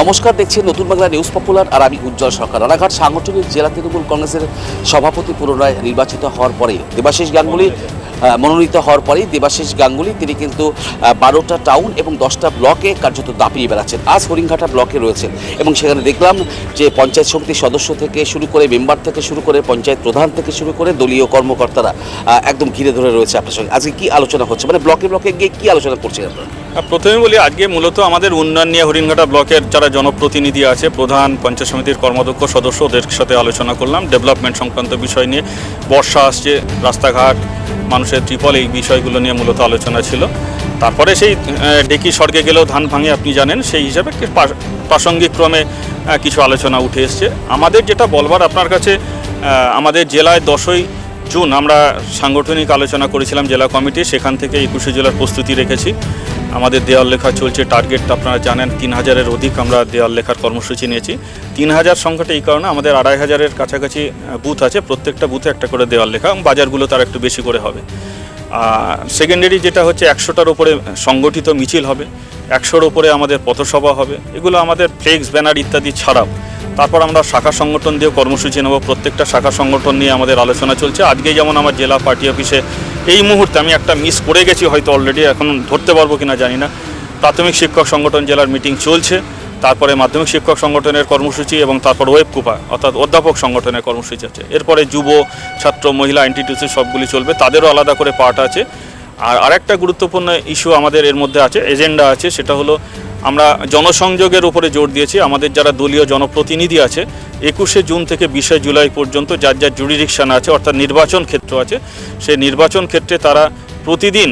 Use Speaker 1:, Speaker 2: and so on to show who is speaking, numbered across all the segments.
Speaker 1: নমস্কার দেখছি নতুন বাংলা নিউজ পপুলার আর আমি উজ্জ্বল সরকার। রানাঘাট সাংগঠনিক জেলা তৃণমূল কংগ্রেসের সভাপতি পুনরায় নির্বাচিত হওয়ার পরে দেবাশিস গাঙ্গুলি মনোনীত হওয়ার পরেই দেবাশিস গাঙ্গুলি, তিনি কিন্তু বারোটা টাউন এবং দশটা ব্লকে কার্যত দাপিয়ে বেড়াচ্ছেন। আজ হরিণঘাটা ব্লকে রয়েছেন এবং সেখানে দেখলাম যে পঞ্চায়েত সমিতির সদস্য থেকে শুরু করে মেম্বার থেকে শুরু করে পঞ্চায়েত প্রধান থেকে শুরু করে দলীয় কর্মকর্তারা একদম ঘিরে ধরে রয়েছে আপনার সঙ্গে। আজকে কী আলোচনা হচ্ছে? মানে ব্লকে ব্লকে গিয়ে কী আলোচনা করছেন আপনারা?
Speaker 2: প্রথমে বলি, আজকে মূলত আমাদের উন্নয়ন নিয়ে হরিণঘাটা ব্লকের যারা জনপ্রতিনিধি আছে, প্রধান পঞ্চায়েত সমিতির কর্মাধ্যক্ষ সদস্য, ওদের সাথে আলোচনা করলাম। ডেভেলপমেন্ট সংক্রান্ত বিষয় নিয়ে বর্ষা আসছে, রাস্তাঘাট, মানুষের ত্রিপল, এই বিষয়গুলো নিয়ে মূলত আলোচনা ছিল। তারপরে সেই ডেকি স্বর্গে গেলেও ধান ভাঙে আপনি জানেন, সেই হিসাবে প্রাসঙ্গিক ক্রমে কিছু আলোচনা উঠে এসছে। আমাদের যেটা বলবার আপনার কাছে আমাদের জেলায় দশই জুন আমরা সাংগঠনিক আলোচনা করেছিলাম জেলা কমিটি, সেখান থেকে একুশে জেলার প্রস্তুতি রেখেছি। আমাদের দেওয়াল লেখা চলছে টার্গেট আপনারা জানেন, তিন হাজারের অধিক আমরা দেওয়াল লেখার কর্মসূচি নিয়েছি। তিন হাজার সংখ্যাটা এই কারণে আমাদের আড়াই হাজারের কাছাকাছি বুথ আছে, প্রত্যেকটা বুথে একটা করে দেওয়াল লেখা, এবং বাজারগুলো তার একটু বেশি করে হবে। সেকেন্ডারি যেটা হচ্ছে, একশোটার উপরে সংগঠিত মিছিল হবে, একশোর উপরে আমাদের পথসভা হবে, এগুলো আমাদের ফ্লেক্স ব্যানার ইত্যাদি ছাড়াও। তারপর আমরা শাখা সংগঠন দিয়ে কর্মসূচি নেব। প্রত্যেকটা শাখা সংগঠন নিয়ে আমাদের আলোচনা চলছে। আজকে যেমন আমার জেলা পার্টি অফিসে এই মুহূর্তে আমি একটা মিস করে গেছি হয়তো অলরেডি এখন ধরতে পারব কিনা জানি না। প্রাথমিক শিক্ষক সংগঠন জেলার মিটিং চলছে। তারপরে মাধ্যমিক শিক্ষক সংগঠনের কর্মসূচি এবং তারপর ওয়েব কুপা অর্থাৎ অধ্যাপক সংগঠনের কর্মসূচি আছে। এরপরে যুব, ছাত্র, মহিলা এনটিটিউসি সবগুলি চলবে। তাদেরও আলাদা করে পার্ট আছে। আর আরেকটা গুরুত্বপূর্ণ ইস্যু আমাদের এর মধ্যে আছে এজেন্ডা আছে, সেটা হলো আমরা জনসংযোগের উপরে জোর দিয়েছি। আমাদের যারা দলীয় জনপ্রতিনিধি আছে, একুশে জুন থেকে বিশে জুলাই পর্যন্ত যার যার জুডিডিকশান আছে, অর্থাৎ নির্বাচন ক্ষেত্র আছে, সেই নির্বাচন ক্ষেত্রে তারা প্রতিদিন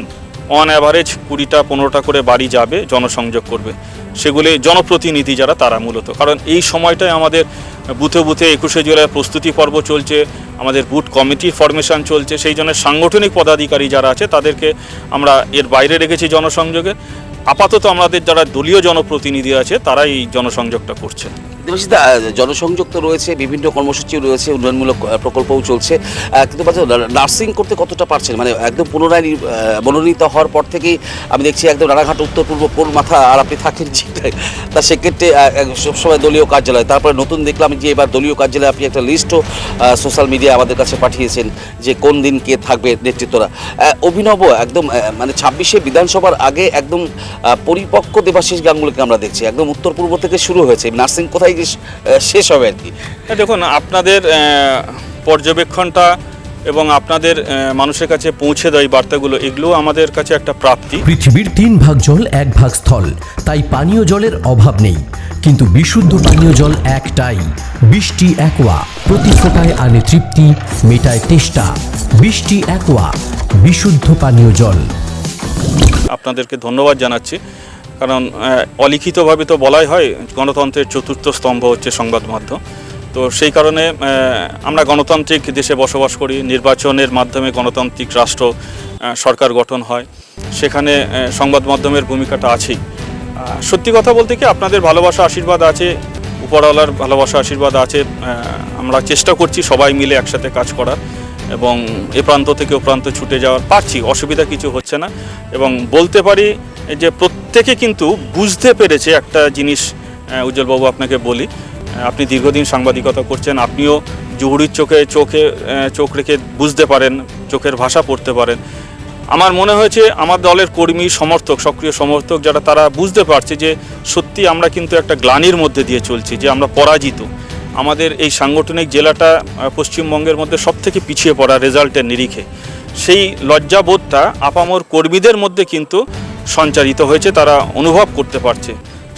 Speaker 2: অন অ্যাভারেজ কুড়িটা, পনেরোটা করে বাড়ি যাবে, জনসংযোগ করবে। সেগুলি জনপ্রতিনিধি যারা, তারা মূলত। কারণ এই সময়টায় আমাদের বুথে বুথে একুশে জুলাই প্রস্তুতি পর্ব চলছে, আমাদের বুথ কমিটি ফরমেশন চলছে, সেই জন্য সাংগঠনিক পদাধিকারী যারা আছে, তাদেরকে আমরা এর বাইরে রেখেছি জনসংযোগে। আপাতত আমাদের যারা দলীয় জনপ্রতিনিধি আছে তারাই জনসংযোগটা করছে
Speaker 1: দেবাশিস দা, জনসংযোগ তো রয়েছে বিভিন্ন কর্মসূচি রয়েছে উন্নয়নমূলক প্রকল্পও চলছে। কিন্তু নার্সিং করতে কতটা পারছেন? মানে একদম পুনরায় নির- মনোনীত হওয়ার পর থেকেই আমি দেখছি একদম রানাঘাট উত্তর পূর্ব কোন মাথা আর আপনি থাকেন সেটাই তা সেক্ষেত্রে সবসময় দলীয় কার্যালয়। তারপরে নতুন দেখলাম যে এবার দলীয় কার্যালয়ে আপনি একটা লিস্টও সোশ্যাল মিডিয়া আমাদের কাছে পাঠিয়েছেন যে কোন দিন কে থাকবে নেতৃত্বরা। অভিনব একদম মানে ছাব্বিশে বিধানসভার আগে একদম পরিপক্ক দেবাশিস গাঙ্গুলিকে আমরা দেখছি। একদম উত্তর পূর্ব থেকে শুরু হয়েছে। নার্সিং কোথায় শ- শেষ হবে আর কি।
Speaker 2: হ্যাঁ, দেখুন আপনাদের পর্যবেক্ষণটা এবং আপনাদের মানুষের কাছে পৌঁছে দেয় বার্তাগুলো এগুলোও আমাদের কাছে একটা প্রাপ্তি।
Speaker 3: পৃথিবীর তিন ভাগ জল এক ভাগ স্থল। তাই পানীয় জলের অভাব নেই। কিন্তু বিশুদ্ধ পানীয় জল একটাই। বৃষ্টি একোয়া। প্রতি ফোটায় আনে তৃপ্তি মেটায় তেষ্টা। বৃষ্টি একোয়া। বিশুদ্ধ পানীয় জল।
Speaker 2: আপনাদেরকে ধন্যবাদ জানাচ্ছি। কারণ অলিখিতভাবে তো বলাই হয়, গণতন্ত্রের চতুর্থ স্তম্ভ হচ্ছে সংবাদ মাধ্যম। তো সেই কারণে আমরা গণতান্ত্রিক দেশে বসবাস করি, নির্বাচনের মাধ্যমে গণতান্ত্রিক রাষ্ট্র সরকার গঠন হয়। সেখানে সংবাদ মাধ্যমের ভূমিকাটা আছেই। সত্যি কথা বলতে কি, আপনাদের ভালোবাসা, আশীর্বাদ আছে, উপরওয়ালার ভালোবাসা, আশীর্বাদ আছে আমরা চেষ্টা করছি সবাই মিলে একসাথে কাজ করার এবং এ প্রান্ত থেকে ও প্রান্ত ছুটে যাওয়ার। পারছি, অসুবিধা কিছু হচ্ছে না। এবং বলতে পারি যে প্রত্যেকে কিন্তু বুঝতে পেরেছে একটা জিনিস উজ্জ্বলবাবু আপনাকে বলি। আপনি দীর্ঘদিন সাংবাদিকতা করছেন, আপনিও জহুরির চোখে চোখে চোখ রেখে বুঝতে পারেন, চোখের ভাষা পড়তে পারেন। আমার মনে হয়েছে আমার দলের কর্মী, সমর্থক, সক্রিয় সমর্থক যারা, তারা বুঝতে পারছে যে সত্যি আমরা কিন্তু একটা গ্লানির মধ্যে দিয়ে চলছি, যে আমরা পরাজিত। আমাদের এই সাংগঠনিক জেলাটা পশ্চিমবঙ্গের মধ্যে সব থেকে পিছিয়ে পড়া রেজাল্টের নিরিখে। সেই লজ্জাবোধটা আপামর কর্মীদের মধ্যে কিন্তু সঞ্চারিত হয়েছে, তারা অনুভব করতে পারছে।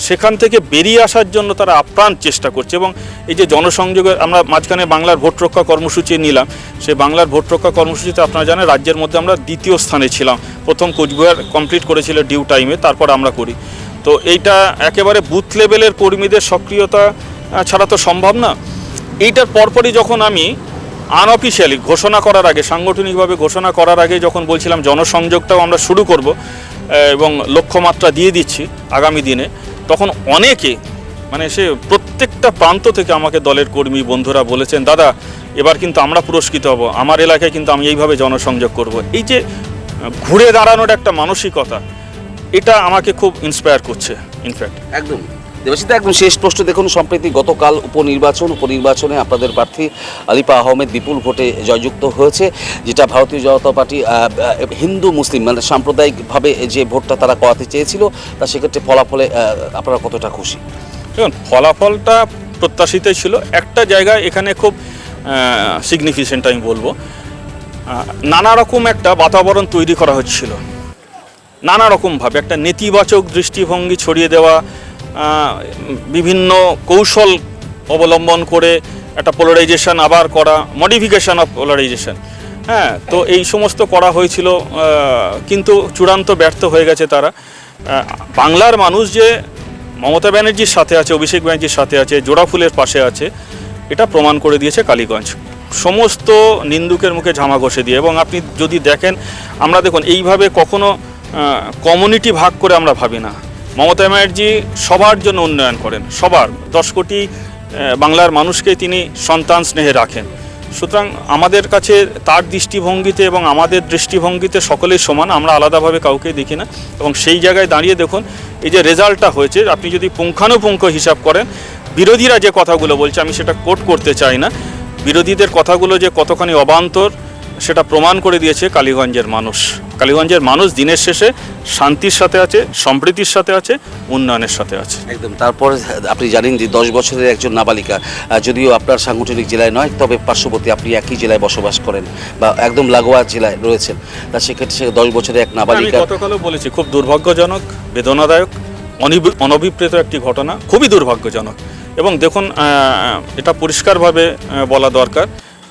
Speaker 2: সেখান থেকে বেরিয়ে আসার জন্য তারা আপ্রাণ চেষ্টা করছে এবং এই যে জনসংযোগে আমরা মাঝখানে বাংলার ভোট রক্ষা কর্মসূচি নিলাম, সে বাংলার ভোট রক্ষা কর্মসূচিতে আপনারা জানেন রাজ্যের মধ্যে আমরা দ্বিতীয় স্থানে ছিলাম। প্রথম কোচবিহার কমপ্লিট করেছিল ডিউ টাইমে, তারপর আমরা করি। তো এইটা একেবারে বুথ লেভেলের কর্মীদের সক্রিয়তা ছাড়া তো সম্ভব না। এইটার পরপরই যখন আমি আনঅফিসিয়ালি ঘোষণা করার আগে, সাংগঠনিকভাবে ঘোষণা করার আগে যখন বলছিলাম জনসংযোগটাও আমরা শুরু করব এবং লক্ষ্যমাত্রা দিয়ে দিচ্ছি আগামী দিনে, তখন অনেকে মানে সে প্রত্যেকটা প্রান্ত থেকে আমাকে দলের কর্মী বন্ধুরা বলেছেন, দাদা, এবার কিন্তু আমরা পুরস্কৃত হব, আমার এলাকায় কিন্তু আমি এইভাবে জনসংযোগ করব। এই যে, ঘুরে দাঁড়ানোর একটা মানসিকতা, এটা আমাকে খুব ইন্সপায়ার করছে ইনফ্যাক্ট
Speaker 1: একদম। দেবাশিতা একদম শেষ প্রশ্ন দেখুন, সম্প্রতি গতকাল উপনির্বাচন, উপনির্বাচনে আপনাদের প্রার্থী আলিপা আহমেদ বিপুল ভোটে জয়যুক্ত হয়েছে, যেটা ভারতীয় জনতা পার্টি হিন্দু মুসলিম মানে সাম্প্রদায়িকভাবে যে ভোটটা তারা করাতে চেয়েছিল, তা সেক্ষেত্রে ফলাফলে আপনারা কতটা খুশি?
Speaker 2: দেখুন, ফলাফলটা প্রত্যাশিতই ছিল। একটা জায়গায় এখানে খুব সিগনিফিকেন্ট আমি বলব নানা রকম একটা বাতাবরণ তৈরি করা হচ্ছিল। নানা রকমভাবে একটা নেতিবাচক দৃষ্টিভঙ্গি ছড়িয়ে দেওয়া বিভিন্ন কৌশল অবলম্বন করে একটা পোলারাইজেশন আবার করা মডিফিকেশন অফ পোলারাইজেশন হ্যাঁ তো এই সমস্ত করা হয়েছিল কিন্তু চূড়ান্ত ব্যর্থ হয়ে গেছে তারা। বাংলার মানুষ যে মমতা ব্যানার্জির সাথে আছে, অভিষেক ব্যানার্জির সাথে আছে জোড়া ফুলের পাশে আছে, এটা প্রমাণ করে দিয়েছে কালীগঞ্জ। সমস্ত নিন্দুকের মুখে ঝামা ঘষে দিয়ে, এবং আপনি যদি দেখেন, আমরা দেখুন, এইভাবে কখনো কমিউনিটি ভাগ করে আমরা ভাবি না। মমতা ব্যানার্জি সবার জন্য উন্নয়ন করেন, সবার। দশ কোটি বাংলার মানুষকে তিনি সন্তান স্নেহে রাখেন। সুতরাং আমাদের কাছে তার দৃষ্টিভঙ্গিতে এবং আমাদের দৃষ্টিভঙ্গিতে সকলেই সমান, আমরা আলাদাভাবে কাউকে দেখি না। এবং সেই জায়গায় দাঁড়িয়ে দেখুন, এই যে রেজাল্টটা হয়েছে, আপনি যদি পুঙ্খানুপুঙ্খ হিসাব করেন, বিরোধীরা যে কথাগুলো বলছে, আমি সেটা কোট করতে চাই না। বিরোধীদের কথাগুলো যে কতখানি অবান্তর সেটা প্রমাণ করে দিয়েছে কালীগঞ্জের মানুষ। কালীগঞ্জের মানুষ দিনের শেষে শান্তির সাথে আছে সম্প্রীতির সাথে আছে উন্নয়নের সাথে আছে।
Speaker 1: একদম। তারপর আপনি জানেন যে দশ বছরের একজন নাবালিকা যদিও আপনার সাংগঠনিক জেলায় নয় তবে পার্শ্ববর্তী আপনি একই জেলায় বসবাস করেন বা একদম লাগোয়া জেলায় রয়েছেন। তা সেক্ষেত্রে সে দশ বছরের এক নাবালিকা
Speaker 2: গতকালও বলেছি খুব দুর্ভাগ্যজনক বেদনাদায়ক অনভিপ্রেত একটি ঘটনা খুবই দুর্ভাগ্যজনক। এবং দেখুন এটা পরিষ্কারভাবে বলা দরকার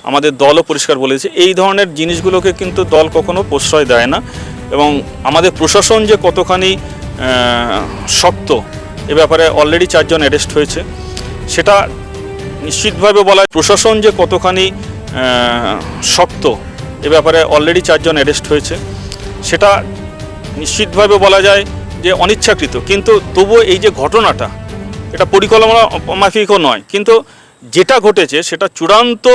Speaker 2: আমাদের দলও পরিষ্কার বলেছে, এই ধরনের জিনিসগুলোকে কিন্তু দল কখনো প্রশ্রয় দেয় না এবং আমাদের প্রশাসন যে কতখানি শক্ত, এ ব্যাপারে অলরেডি চারজন অ্যারেস্ট হয়েছে, সেটা নিশ্চিতভাবে বলা প্রশাসন যে কতখানি শক্ত, এ ব্যাপারে অলরেডি চারজন অ্যারেস্ট হয়েছে, সেটা নিশ্চিতভাবে বলা যায় যে অনিচ্ছাকৃত। কিন্তু তবুও এই যে ঘটনাটা, এটা পরিকল্পনা মাফিকও নয়, কিন্তু যেটা ঘটেছে সেটা চূড়ান্ত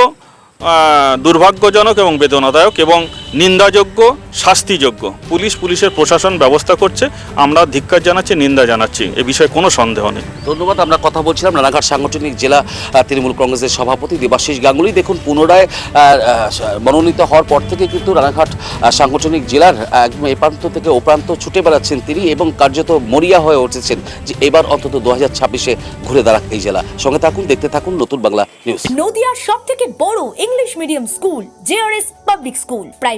Speaker 2: দুর্ভাগ্যজনক এবং বেদনাদায়ক এবং নিন্দাযোগ্য শাস্তিযোগ্য। পুলিশ পুলিশের প্রশাসন ব্যবস্থা করছে। আমরা ধিক্কার জানাচ্ছি নিন্দা জানাচ্ছি। এ বিষয়ে কোনো সন্দেহ নেই।
Speaker 1: ধন্যবাদ আমরা কথা বলছিলাম রানাঘাট সাংগঠনিক জেলা তৃণমূল কংগ্রেসের সভাপতি দেবাশিস গাঙ্গুলি। দেখুন পুনরায় মনোনীত হওয়ার পর থেকে কিন্তু রানাঘাট সাংগঠনিক জেলার একদম এ প্রান্ত থেকে ও প্রান্ত ছুটে বেড়াচ্ছেন তিনি এবং কার্যত মরিয়া হয়ে উঠেছেন যে এবার অন্তত দু হাজার ছাব্বিশে ঘুরে দাঁড়াক এই জেলা। সঙ্গে থাকুন দেখতে থাকুন নতুন বাংলা নিউজ।
Speaker 4: নদিয়ার সব থেকে বড় English medium school JRS public school. প্রায়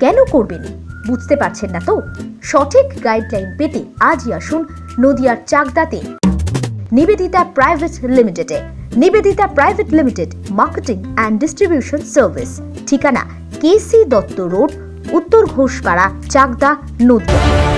Speaker 5: কেন করবেন? বুঝতে পারছেন না তো? সঠিক গাইডলাইন পেতে আজই আসুন নদিয়ার চাকদাতে। নিবেদিতা প্রাইভেট লিমিটেডে। Nivedita private limited marketing and distribution service. ঠিকানা KC Dutta road, Uttar Ghoshpara, Chakdah, Nadia.